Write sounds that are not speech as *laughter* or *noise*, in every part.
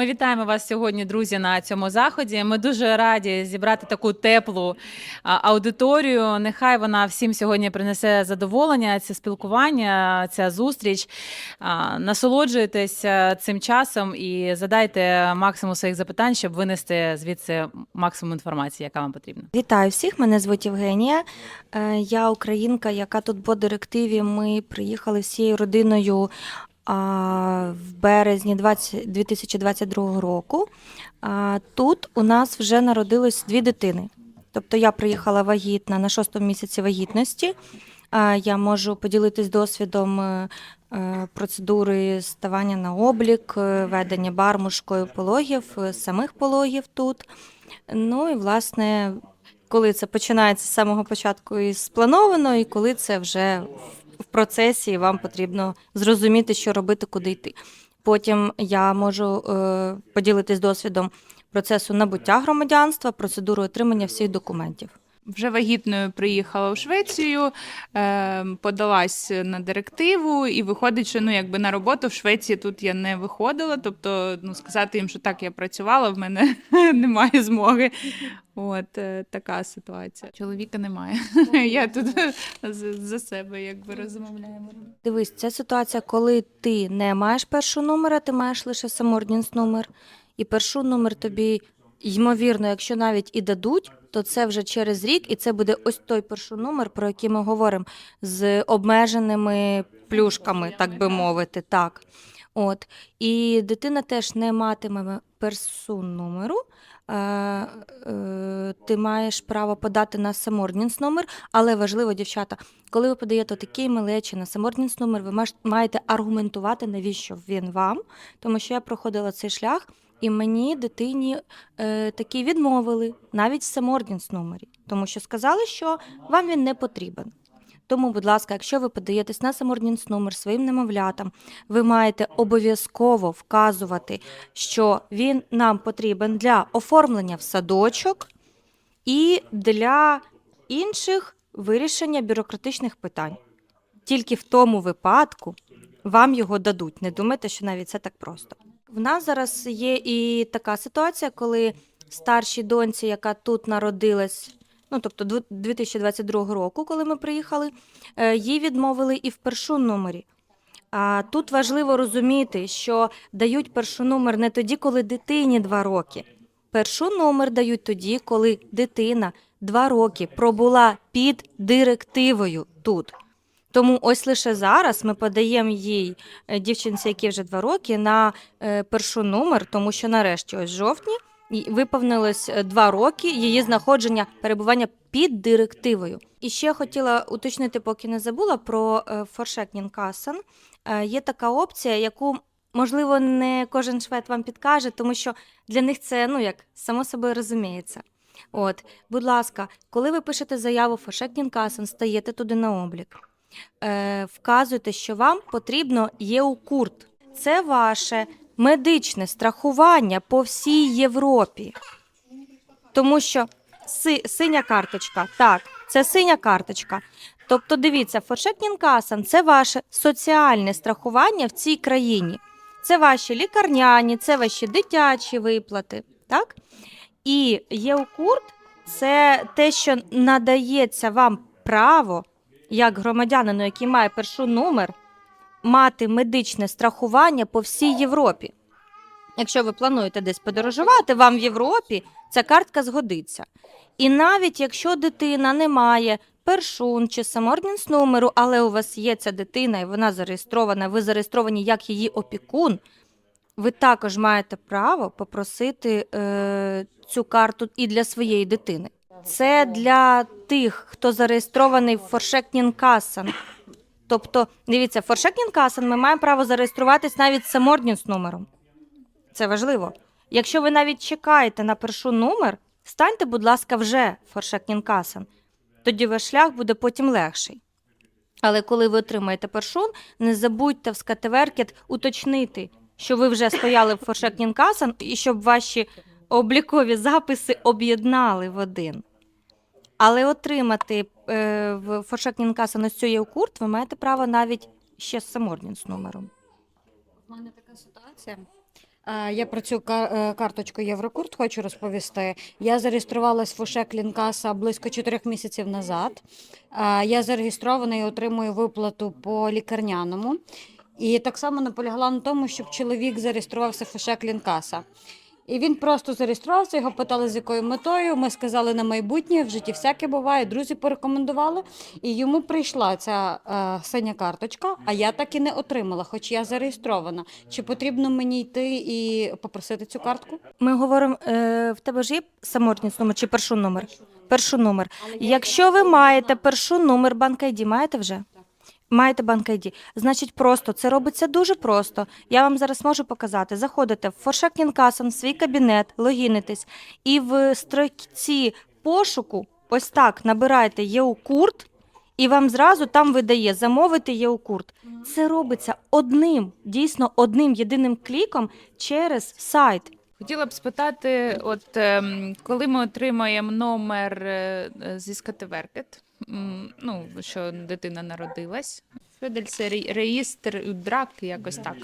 Ми вітаємо вас сьогодні, друзі, на цьому заході. Ми дуже раді зібрати таку теплу аудиторію. Нехай вона всім сьогодні принесе задоволення, це спілкування, ця зустріч. Насолоджуйтесь цим часом і задайте максимум своїх запитань, щоб винести звідси максимум інформації, яка вам потрібна. Вітаю всіх, мене звуть Євгенія. Е, Я українка, яка тут по директиві. Ми приїхали всією родиною в березні 20 2022 року. Тут у нас вже народилось дві дитини. Тобто я приїхала вагітна на шостому місяці вагітності. Я можу поділитись досвідом е, е, процедури ставання на облік, е, ведення бармушкою пологів, самих пологів тут. Ну і власне, коли це починається з самого початку і сплановано, і коли це вже процесі, і вам потрібно зрозуміти, що робити, куди йти. Потім я можу е, поділитись досвідом процесу набуття громадянства, процедури отримання всіх документів. Вже вагітною приїхала в Швецію, е, подалась на директиву, і виходить, що ну якби на роботу в Швеції тут я не виходила. Тобто, ну сказати їм, що так я працювала, в мене *laughs* немає змоги. От е, така ситуація. Чоловіка немає. *laughs* Я тут за, себе якби розмовляємо. Дивись, це ситуація, коли ти не маєш першого номера, ти маєш лише самордінс номер, і перший номер тобі, ймовірно, якщо навіть і дадуть, то це вже через рік, і це буде ось той перший номер, про який ми говоримо, з обмеженими плюшками, так би мовити. Так. От. І дитина теж не матиме персун номеру. Е, е, ти маєш право подати на самордінс номер, але важливо, дівчата, коли ви подаєте такий малечі на самордінс номер, ви маєте аргументувати, навіщо він вам, тому що я проходила цей шлях, і мені дитині е, такі відмовили навіть в самордінс номері, тому що сказали, що вам він не потрібен. Тому, будь ласка, якщо ви подаєтесь на самордінс номер своїм немовлятам, ви маєте обов'язково вказувати, що він нам потрібен для оформлення в садочок і для інших вирішення бюрократичних питань. Тільки в тому випадку вам його дадуть. Не думайте, що навіть це так просто. В нас зараз є і така ситуація, коли старшій доньці, яка тут народилась, ну тобто дв- 2022 року, коли ми приїхали, е, їй відмовили і в першу номері. А тут важливо розуміти, що дають першу номер не тоді, коли дитині 2 роки. Першу номер дають тоді, коли дитина 2 роки пробула під директивою тут. Тому ось лише зараз ми подаємо їй е, дівчинці, які вже 2 роки, на е, першу номер, тому що нарешті, ось жовтні, виповнилось е, 2 роки її знаходження перебування під директивою. І ще хотіла уточнити, поки не забула про Форшекнінкасен. Є така опція, яку можливо не кожен швед вам підкаже, тому що для них це ну як само собою розуміється. От, будь ласка, коли ви пишете заяву Форшекнінкасен, стаєте туди на облік. Е, вказуйте, що вам потрібно ЄУКУРТ. Це ваше медичне страхування по всій Європі. Тому що си, синя карточка, так, це синя карточка. Тобто, дивіться, Форшекнінкасан це ваше соціальне страхування в цій країні. Це ваші лікарняні, це ваші дитячі виплати. Так? І ЄУКУРТ це те, що надається вам право, як громадянину, який має першу номер, мати медичне страхування по всій Європі. Якщо ви плануєте десь подорожувати, вам в Європі ця картка згодиться. І навіть якщо дитина не має першун чи самордінс номеру, але у вас є ця дитина і вона зареєстрована, ви зареєстровані як її опікун, ви також маєте право попросити е, цю карту і для своєї дитини. Це для тих, хто зареєстрований в Форшекнінкасан. Тобто, дивіться, Форшекнінкасан ми маємо право зареєструватись навіть з номером. Це важливо. Якщо ви навіть чекаєте на першу номер, станьте, будь ласка, вже Форшекнінкасан. Тоді ваш шлях буде потім легший. Але коли ви отримаєте першун, не забудьте в скатеверкет уточнити, що ви вже стояли в Форшекнінкасан і щоб ваші облікові записи об'єднали в один. Але отримати е, в Форшекнінкасан ось цю ЄУКУРТ ви маєте право навіть ще з самордін з номером. У мене така ситуація. Е, Я про цю ка- е, карточку Єврокурт хочу розповісти. Я зареєструвалась в УШЕ Клінкаса близько 4 місяців назад. Е, Я зареєстрована і отримую виплату по лікарняному. І так само наполягла на тому, щоб чоловік зареєструвався в УШЕ Клінкаса. І він просто зареєструвався, його питали, з якою метою. Ми сказали на майбутнє, в житті всяке буває. Друзі порекомендували. І йому прийшла ця е, синя карточка, а я так і не отримала, хоч я зареєстрована. Чи потрібно мені йти і попросити цю картку? Ми говоримо, е, в тебе ж є самотність номер чи першу номер? Першу номер. Якщо ви маєте першу номер банк ID, маєте вже? Маєте банк ID. Значить, просто це робиться дуже просто. Я вам зараз можу показати. Заходите в Форшак Кінкасан, в свій кабінет, логінитесь, і в строчці пошуку ось так набираєте ЄУ-курт, і вам зразу там видає замовити ЄУ-курт. Це робиться одним, дійсно одним єдиним кліком через сайт. Хотіла б спитати, от ем, коли ми отримаємо номер е, зі скативеркет, ну що дитина народилась. Федель це реєстр драк, якось так.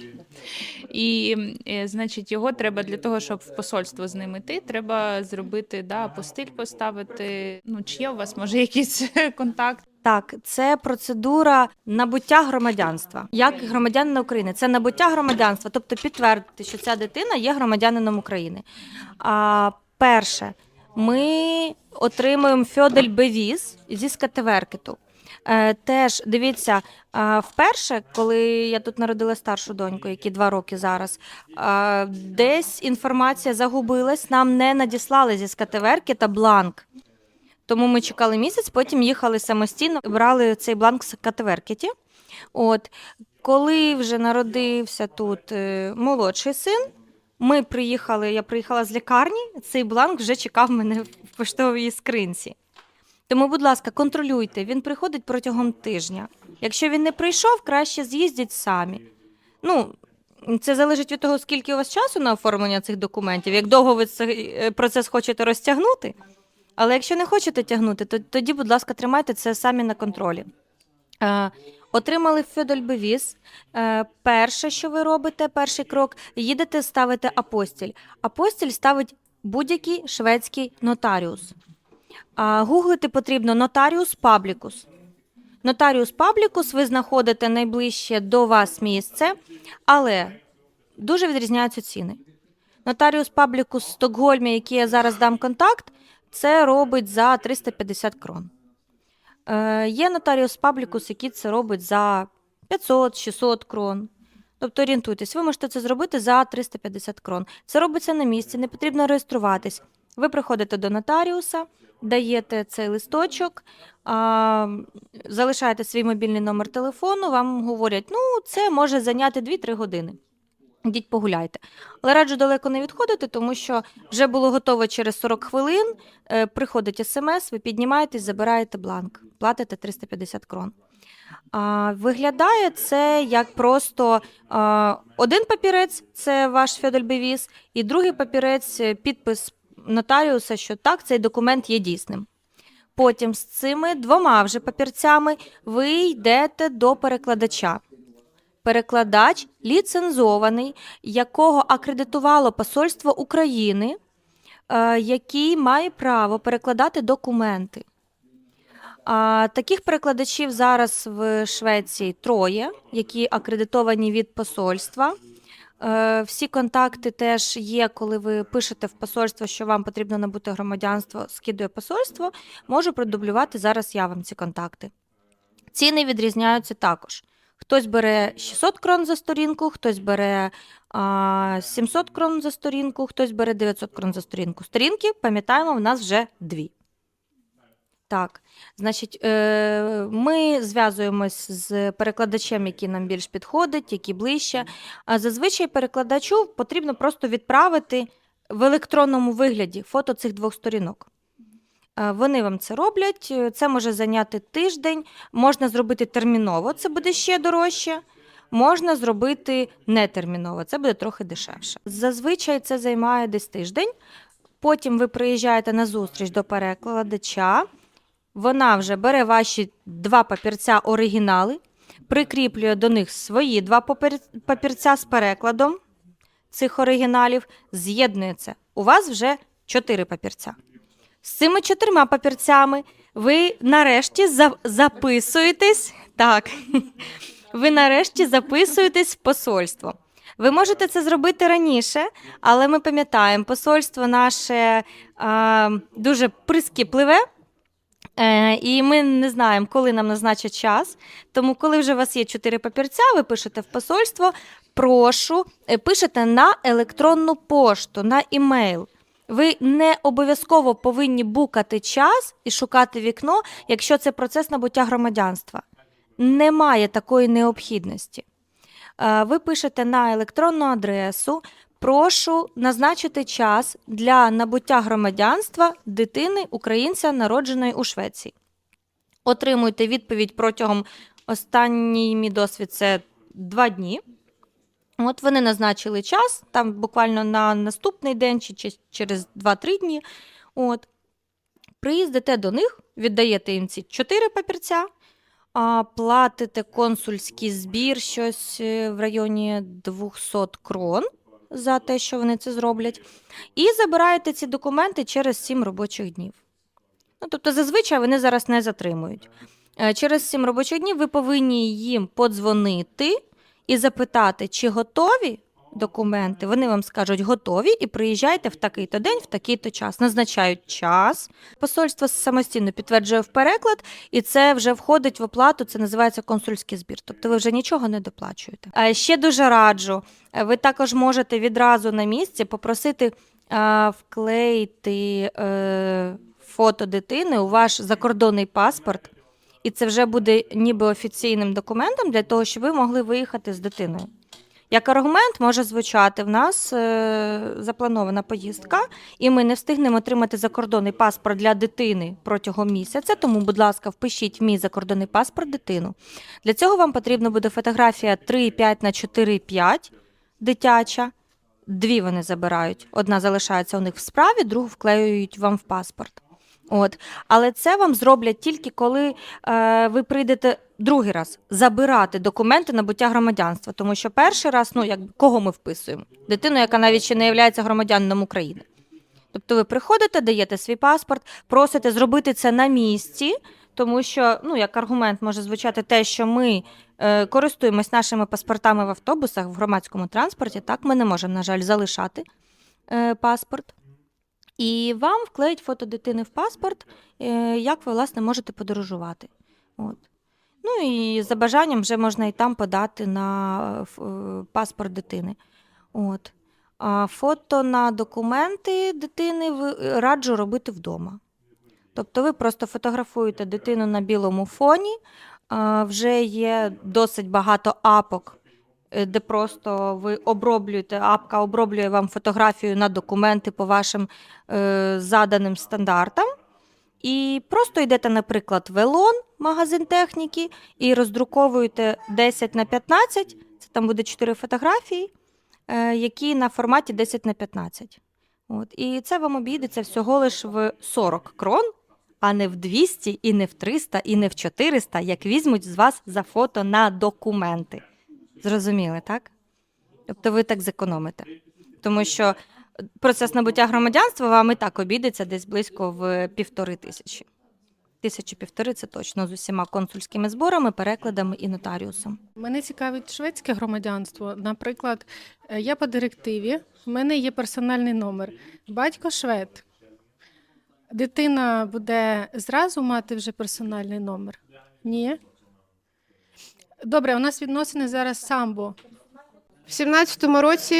І, е, значить, його треба для того, щоб в посольство з ним іти, треба зробити да, апостиль поставити. Ну, чи є у вас може якийсь *laughs* контакт? Так, це процедура набуття громадянства. Як громадянина України, це набуття громадянства, тобто підтвердити, що ця дитина є громадянином України. А, перше, ми отримуємо фьодель бевіз зі скатеверкету. Е, теж дивіться, е, вперше, коли я тут народила старшу доньку, якій два роки зараз, е, десь інформація загубилась, нам не надіслали зі скатеверкета бланк. Тому ми чекали місяць, потім їхали самостійно, брали цей бланк з катеверкеті. От коли вже народився тут молодший син, ми приїхали, я приїхала з лікарні, цей бланк вже чекав мене в поштовій скринці. Тому, будь ласка, контролюйте, він приходить протягом тижня. Якщо він не прийшов, краще з'їздіть самі. Ну, це залежить від того, скільки у вас часу на оформлення цих документів, як довго ви цей е, процес хочете розтягнути. Але якщо не хочете тягнути, то тоді, будь ласка, тримайте це самі на контролі. Е, отримали Фьодольбевіз. Е, перше, що ви робите, перший крок, їдете ставити апостіль. Апостіль ставить будь-який шведський нотаріус. А, гуглити потрібно нотаріус паблікус. Нотаріус паблікус ви знаходите найближче до вас місце, але дуже відрізняються ціни. Нотаріус паблікус в Стокгольмі, який я зараз дам контакт, це робить за 350 крон. Е, є нотаріус паблікус, який це робить за 500-600 крон. Тобто орієнтуйтесь, ви можете це зробити за 350 крон. Це робиться на місці, не потрібно реєструватись. Ви приходите до нотаріуса, даєте цей листочок, а, залишаєте свій мобільний номер телефону, вам говорять, ну, це може зайняти 2-3 години. Йдіть погуляйте. Але раджу далеко не відходити, тому що вже було готово через 40 хвилин. Е, приходить смс, ви піднімаєтесь, забираєте бланк, платите 350 крон. А, виглядає це як просто а, один папірець це ваш Фьодольбевіз, і другий папірець підпис нотаріуса, що так, цей документ є дійсним. Потім з цими двома вже папірцями ви йдете до перекладача. Перекладач ліцензований, якого акредитувало Посольство України, е, який має право перекладати документи. Таких перекладачів зараз в Швеції троє, які акредитовані від посольства. Е, всі контакти теж є, коли ви пишете в посольство, що вам потрібно набути громадянство, скидує посольство. Можу продублювати зараз я вам ці контакти. Ціни відрізняються також. Хтось бере 600 крон за сторінку, хтось бере а, 700 крон за сторінку, хтось бере 900 крон за сторінку. Сторінки, пам'ятаємо, в нас вже дві. Так, значить, е, ми зв'язуємось з перекладачем, який нам більш підходить, який ближче. А зазвичай перекладачу потрібно просто відправити в електронному вигляді фото цих двох сторінок. Е, Вони вам це роблять. е, Це може зайняти тиждень, можна зробити терміново, це буде ще дорожче. Можна зробити нетерміново, це буде трохи дешевше. Зазвичай це займає десь тиждень. Потім ви приїжджаєте на зустріч до перекладача. Вона вже бере ваші два папірця оригінали, прикріплює до них свої два папірця з перекладом. цих оригіналів, з'єднується. У вас вже чотири папірця. З цими чотирма папірцями ви нарешті за- записуєтесь. Так, *laughs* ви нарешті записуєтесь в посольство. Ви можете це зробити раніше, але ми пам'ятаємо, посольство наше а, дуже прискіпливе, е, і ми не знаємо, коли нам назначать час. Тому, коли вже у вас є чотири папірця, ви пишете в посольство, прошу, е, пишете на електронну пошту, на імейл. Ви не обов'язково повинні букати час і шукати вікно, якщо це процес набуття громадянства. Немає такої необхідності. Е, Ви пишете на електронну адресу. Прошу назначити час для набуття громадянства дитини українця, народженої у Швеції. Отримуйте відповідь протягом останній мій досвід це два дні. От вони назначили час, там буквально на наступний день чи через 2-3 дні. От. Приїздите до них, віддаєте їм ці чотири папірця, а, платите консульський збір щось е, в районі 200 крон за те, що вони це зроблять, і забираєте ці документи через 7 робочих днів. Ну, тобто, зазвичай вони зараз не затримують. Е, Через 7 робочих днів ви повинні їм подзвонити і запитати, чи готові документи. Вони вам скажуть готові, і приїжджайте в такий-то день, в такий-то час. Назначають час. Посольство самостійно підтверджує в переклад, і це вже входить в оплату. Це називається консульський збір. Тобто ви вже нічого не доплачуєте. А ще дуже раджу. е, Ви також можете відразу на місці попросити е, вклеїти е, фото дитини у ваш закордонний паспорт. І це вже буде ніби офіційним документом для того, щоб ви могли виїхати з дитиною. Як аргумент може звучати, в нас е, запланована поїздка, і ми не встигнемо отримати закордонний паспорт для дитини протягом місяця. Тому, будь ласка, впишіть в мій закордонний паспорт дитину. Для цього вам потрібна буде фотографія 3,5 на 4,5 дитяча. Дві вони забирають. Одна залишається у них в справі, другу вклеюють вам в паспорт. От. Але це вам зроблять тільки коли е, ви прийдете другий раз забирати документи набуття громадянства. Тому що перший раз, ну як кого ми вписуємо? Дитину, яка навіть ще не є громадянином України. Тобто ви приходите, даєте свій паспорт, просите зробити це на місці, тому що ну, як аргумент може звучати те, що ми е, користуємось нашими паспортами в автобусах, в громадському транспорті. Так, ми не можемо, на жаль, залишати е, паспорт. І вам вклеють фото дитини в паспорт, е, як ви, власне, можете подорожувати. От. Ну і за бажанням вже можна і там подати на е, паспорт дитини. От. А фото на документи дитини е, раджу робити вдома. Тобто ви просто фотографуєте дитину на білому фоні, вже є досить багато апок, де просто ви оброблюєте, апка оброблює вам фотографію на документи по вашим е, заданим стандартам. І просто йдете, наприклад, в Елон, магазин техніки, і роздруковуєте 10 на 15, це там буде 4 фотографії, е, які на форматі 10 на 15. От. І це вам обійдеться всього лише в 40 крон, а не в 200, і не в 300, і не в 400, як візьмуть з вас за фото на документи. Зрозуміли, так? Тобто ви так зекономите. Тому що процес набуття громадянства вам і так обійдеться десь близько в півтори тисячі. Тисячі півтори це точно з усіма консульськими зборами, перекладами і нотаріусом. Мене цікавить шведське громадянство. Наприклад, е, я по директиві, в мене є персональний номер. Батько швед. Дитина буде зразу мати вже персональний номер? Ні. Добре, у нас відносини зараз самбо. В 17-му році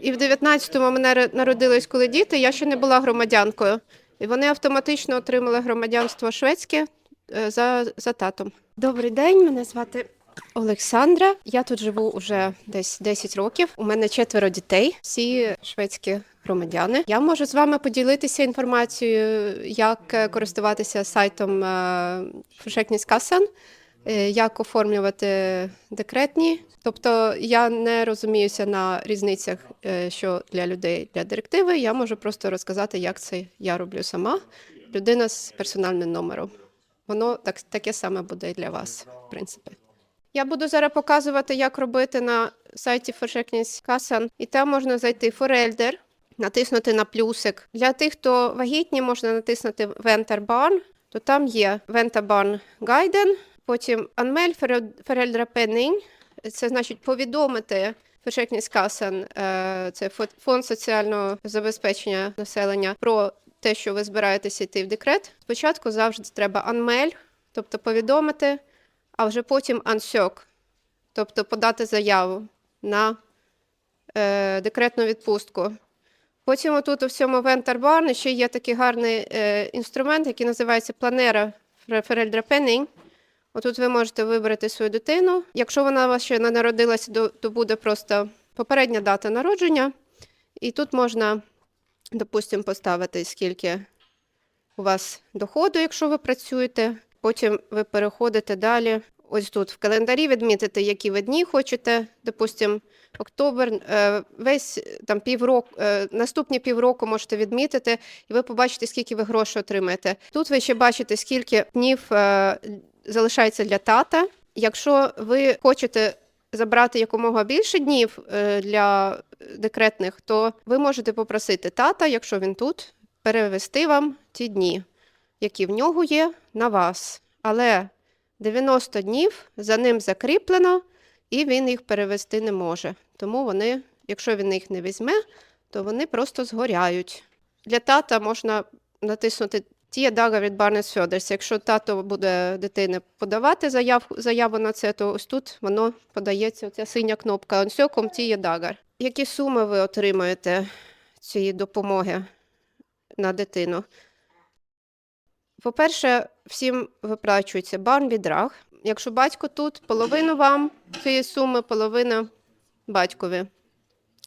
і в 19-му мене народились коли діти, я ще не була громадянкою. І вони автоматично отримали громадянство шведське е, за, за татом. Добрий день, мене звати Олександра. Я тут живу вже десь 10 років. У мене четверо дітей, всі шведські громадяни. Я можу з вами поділитися інформацією, як е, користуватися сайтом Фушекніскасен. Е, як оформлювати декретні. Тобто я не розуміюся на різницях, е, що для людей для директиви. Я можу просто розказати, як це я роблю сама. Людина з персональним номером. Воно так, таке саме буде і для вас, в принципі. Я буду зараз показувати, як робити на сайті Försäkringskassan. І там можна зайти Форельдер, натиснути на плюсик. Для тих, хто вагітні, можна натиснути Venterban, то там є Barn Guiden, потім Anmeld Föräldrapenning, це значить повідомити Försäkringskassan, е, це фо- фонд соціального забезпечення населення, про те, що ви збираєтеся йти в декрет. Спочатку завжди треба Anmeld, тобто повідомити, а вже потім Ansök, тобто подати заяву на е, декретну відпустку. Потім отут у всьому Вентербарні ще є такий гарний е, інструмент, який називається планера Ферельдрапенінг. Отут ви можете вибрати свою дитину. Якщо вона у вас ще не народилася, то, буде просто попередня дата народження. І тут можна, допустимо, поставити, скільки у вас доходу, якщо ви працюєте. Потім ви переходите далі. Ось тут в календарі відмітите, які ви дні хочете. Допустимо, октобер, весь е, там півроку, е, наступні півроку можете відмітити, і ви побачите, скільки ви грошей отримаєте. Тут ви ще бачите, скільки днів е, залишається для тата. Якщо ви хочете забрати якомога більше днів е, для декретних, то ви можете попросити тата, якщо він тут, перевести вам ті дні, які в нього є, на вас. Але 90 днів за ним закріплено, і він їх перевести не може. Тому вони, якщо він їх не візьме, то вони просто згоряють. Для тата можна натиснути дага від Барнес Фьодерс. Якщо тато буде дитини подавати заяв, заяву на це, то ось тут воно подається оця синя кнопка «Онсьоком тіє дагар». Які суми ви отримаєте цієї допомоги на дитину? По-перше, всім виплачується барнбідраг. Якщо батько тут, половину вам цієї суми, половина батькові.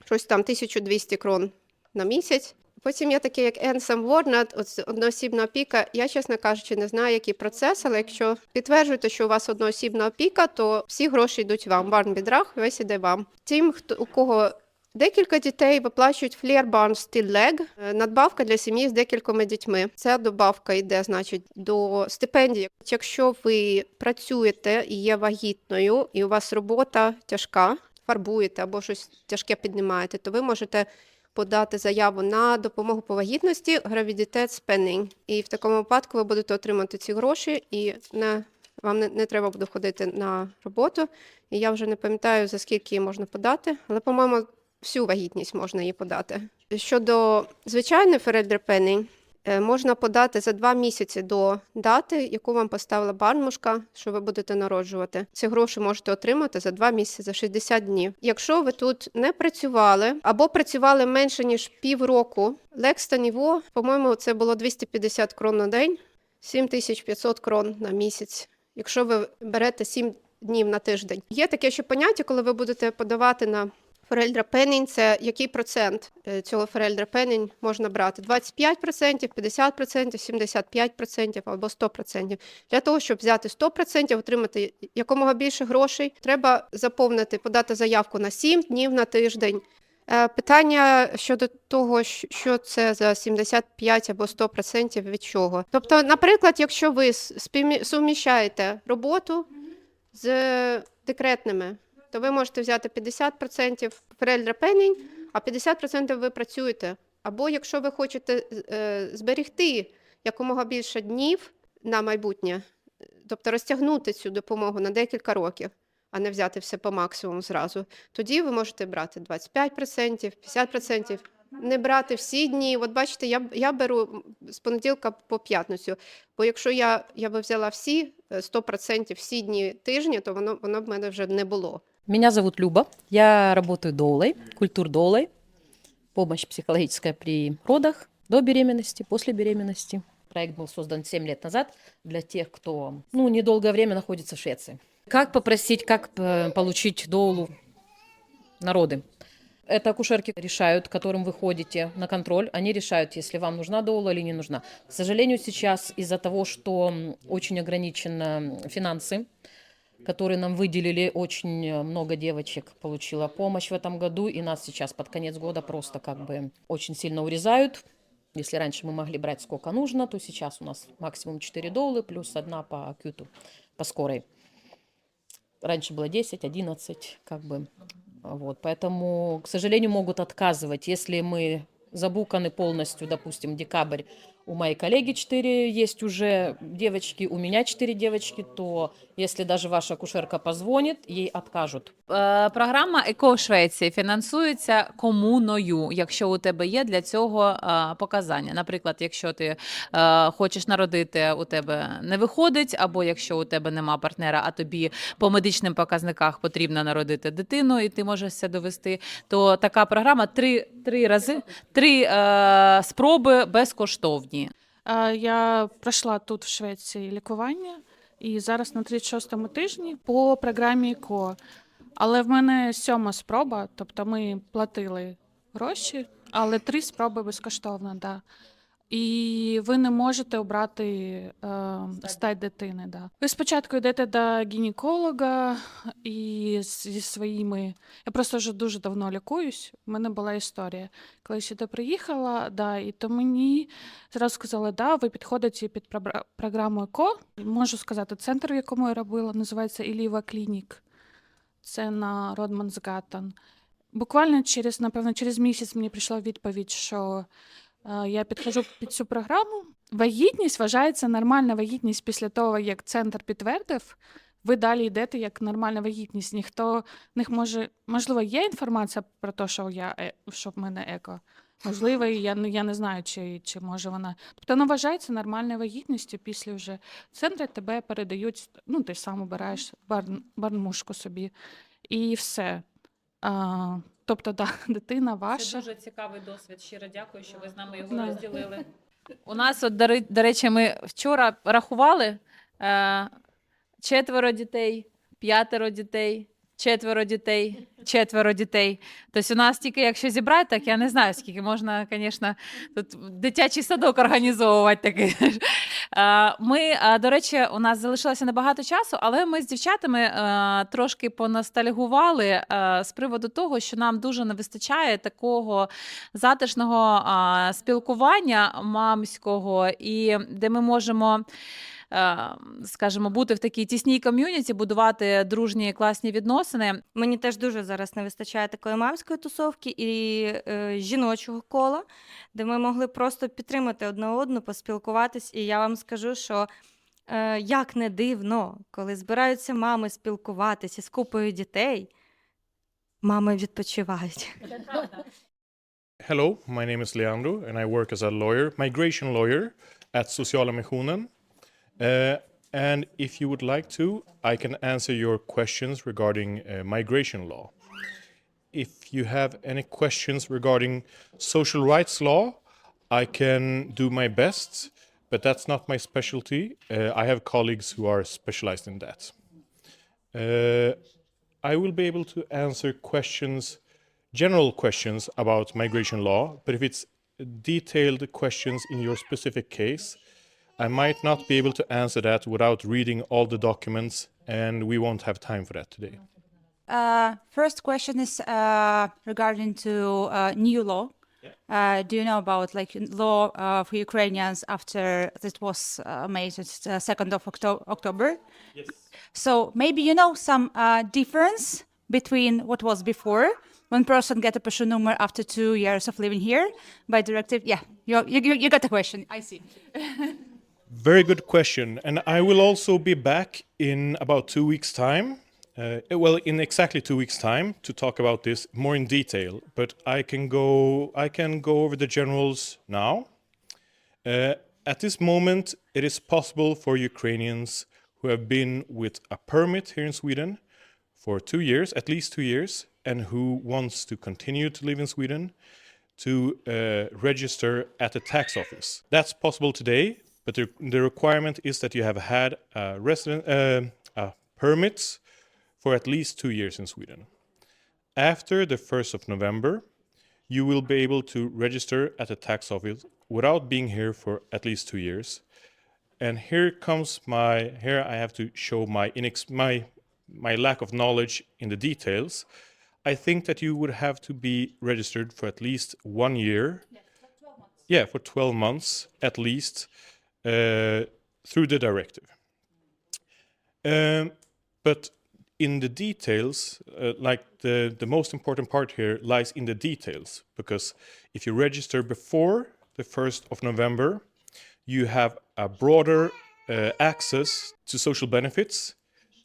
Щось там 1200 крон на місяць. Потім є таке, як Ensam Warnat, одноосібна опіка. Я, чесно кажучи, не знаю, який процес, але якщо підтверджуєте, що у вас одноосібна опіка, то всі гроші йдуть вам. Барнбідраг весь іде вам. Тим, хто у кого Декілька дітей виплачують флєрбан стіллег, надбавка для сім'ї з декількома дітьми. Ця добавка йде, значить, до стипендії. Якщо ви працюєте і є вагітною, і у вас робота тяжка, фарбуєте або щось тяжке піднімаєте, то ви можете подати заяву на допомогу по вагітності гравідітет спенінг. І в такому випадку ви будете отримати ці гроші і не. Вам не, не треба буде ходити на роботу, і я вже не пам'ятаю, за скільки її можна подати, але, по-моєму, всю вагітність можна її подати. Щодо звичайної ферельдрепені, можна подати за два місяці до дати, яку вам поставила барнмушка, що ви будете народжувати. Ці гроші можете отримати за два місяці, за 60 днів. Якщо ви тут не працювали або працювали менше ніж півроку, лекста ніво, по-моєму, це було 250 крон на день, 7500 крон на місяць. Якщо ви берете 7 днів на тиждень. Є таке ще поняття, коли ви будете подавати на Ферельдра Пенінь це який процент е, цього Ферельдра Пенінь можна брати? 25%, 50%, 75% або 100%. Для того, щоб взяти 100%, отримати якомога більше грошей, треба заповнити, подати заявку на 7 днів на тиждень. Е, Питання щодо того, що це за 75 або 100% від чого. Тобто, наприклад, якщо ви суміщаєте роботу з декретними, то ви можете взяти 50% перельдрапенінь, а 50% ви працюєте. Або якщо ви хочете е, зберегти якомога більше днів на майбутнє, тобто розтягнути цю допомогу на декілька років, а не взяти все по максимуму зразу, тоді ви можете брати 25%, 50%, не брати всі дні. От бачите, я, я беру з понеділка по п'ятницю, бо якщо я, я би взяла всі е, 100% всі дні тижня, то воно, воно б мене вже не було. Меня зовут Люба. Я работаю доулой, культур-доулой. Помощь психологическая при родах, до беременности, после беременности. Проект был создан 7 лет назад для тех, кто ну, недолгое время находится в Швеции. Как попросить, как э, получить доулу народы? Это акушерки решают, которым вы ходите на контроль. Они решают, если вам нужна доула или не нужна. К сожалению, сейчас из-за того, что очень ограничены финансы, которые нам выделили. Очень э, много девочек получила помощь в этом году, и нас сейчас под конец года просто как бы очень сильно урезают. Если раньше мы могли брать сколько нужно, то сейчас у нас максимум 4 доллара плюс одна по акюту, по скорой. раньше было 10, 11, как бы. Вот, поэтому, к сожалению, могут отказывать, если мы забуканы полностью, допустим, декабрь, у моей коллеги 4 есть уже девочки, у меня 4 девочки, то если даже ваша акушерка позвонит, ей откажут. Е, Програма ЕКО Швеції фінансується комуною, якщо у тебе є для цього е, показання. Наприклад, якщо ти е, хочеш народити, у тебе не виходить, або якщо у тебе нема партнера, а тобі по медичним показниках потрібно народити дитину, і ти можеш це довести, то така програма три, три рази, три е, спроби безкоштовні. Я пройшла тут в Швеції лікування і зараз на 36-му тижні по програмі КО. Але в мене сьома спроба, тобто ми платили гроші, але три спроби безкоштовно, да. І ви не можете обрати е, стать дитини. Да. Ви спочатку йдете до гінеколога і зі своїми. Я просто вже дуже давно лікуюсь. У мене була історія. Коли я сюди приїхала, да, і то мені Зразу сказали, да, ви підходите під програму ЕКО. Можу сказати, центр, в якому я робила, називається Іліва Клінік. Це на Родмансгаттен. Буквально через, напевно, через місяць мені прийшла відповідь, що е, я підходжу під цю програму. Вагітність вважається нормальна вагітність після того, як центр підтвердив. Ви далі йдете як нормальна вагітність. Ніхто не може. Можливо, є інформація про те, що я е- що в мене еко. Можливо, я, не- я не знаю, чи, чи може вона. Тобто вона вважається нормальною вагітністю після вже центри тебе передають, ну, ти сам обираєш барн, барнмушку собі. І все. А, тобто, да, *laughs* дитина ваша. Це дуже цікавий досвід. Щиро дякую, що ви з нами його розділили. У нас, от, до речі, ми вчора рахували е, четверо дітей, п'ятеро дітей, четверо дітей, четверо дітей. Тобто у нас тільки якщо зібрати, так я не знаю, скільки можна, звісно, тут дитячий садок організовувати такий. Ми, до речі, у нас залишилося небагато часу, але ми з дівчатами е, трошки поностальгували е, з приводу того, що нам дуже не вистачає такого затишного спілкування мамського, і де ми можемо. Е, Скажімо, бути в такій тісній ком'юніті, будувати дружні класні відносини. Мені теж дуже зараз не вистачає такої мамської тусовки і е, жіночого кола, де ми могли просто підтримати одне одну, поспілкуватись. І я вам скажу, що е, як не дивно, коли збираються мами спілкуватися з купою дітей, мами відпочивають. Hello, my name is Leandro, and I work as a lawyer, migration lawyer at Sociala Missionen. Uh, and if you would like to, I can answer your questions regarding uh, migration law. If you have any questions regarding social rights law, I can do my best, but that's not my specialty. Uh, I have colleagues who are specialized in that. Uh, I will be able to answer questions, general questions about migration law, but if it's detailed questions in your specific case, I might not be able to answer that without reading all the documents, and we won't have time for that today. Uh, first question is uh, regarding to uh, new law. Uh, do you know about like law uh, for Ukrainians after this was uh, made uh, second of Octo- October? Yes. So maybe you know some uh, difference between what was before when person get a pension number after two years of living here by directive. Yeah, you you, you- you got the question. I see. *laughs* Very good question. And I will also be back in about two weeks' time. Uh, well, in exactly two weeks' time to talk about this more in detail. But I can go. I can go over the generals now. Uh, at this moment, it is possible for Ukrainians who have been with a permit here in Sweden for two years, at least two years, and who wants to continue to live in Sweden, to uh, register at the tax office. That's possible today, but the, the requirement is that you have had a resident uh, a permit for at least two years in Sweden. After the 1st of November, you will be able to register at the tax office without being here for at least two years. And here comes my here I have to show my inex- my my lack of knowledge in the details. I think that you would have to be registered for at least one year. Yeah, for 12 months at least uh, through the directive. Um, but in the details, uh, like the, the most important part here lies in the details, because if you register before the 1st of November, you have a broader uh, access to social benefits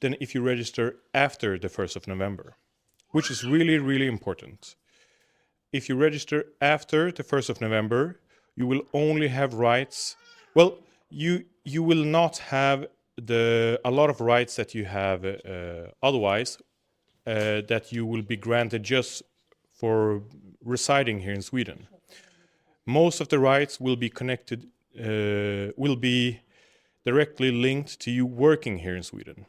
than if you register after the 1st of November, which is really, really important. If you register after the 1st of November, you will only have rights. Well, you you will not have the a lot of rights that you have uh, otherwise uh, that you will be granted just for residing here in Sweden. Most of the rights will be connected, uh, will be directly linked to you working here in Sweden.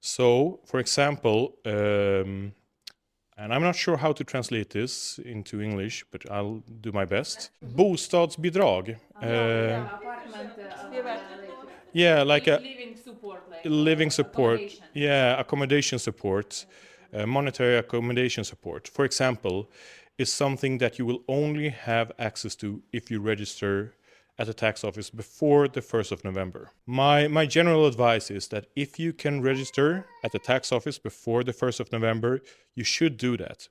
So, for example, um, and I'm not sure how to translate this into English, but I'll do my best. Bostadsbidrag. Uh, yeah, like a living support, like living support. accommodation. Yeah, accommodation support, uh, monetary accommodation support. For example, is something that you will only have access to if you register at the tax office before the 1st of November. My my general advice is that if you can register at the tax office before the 1st of November, you should do that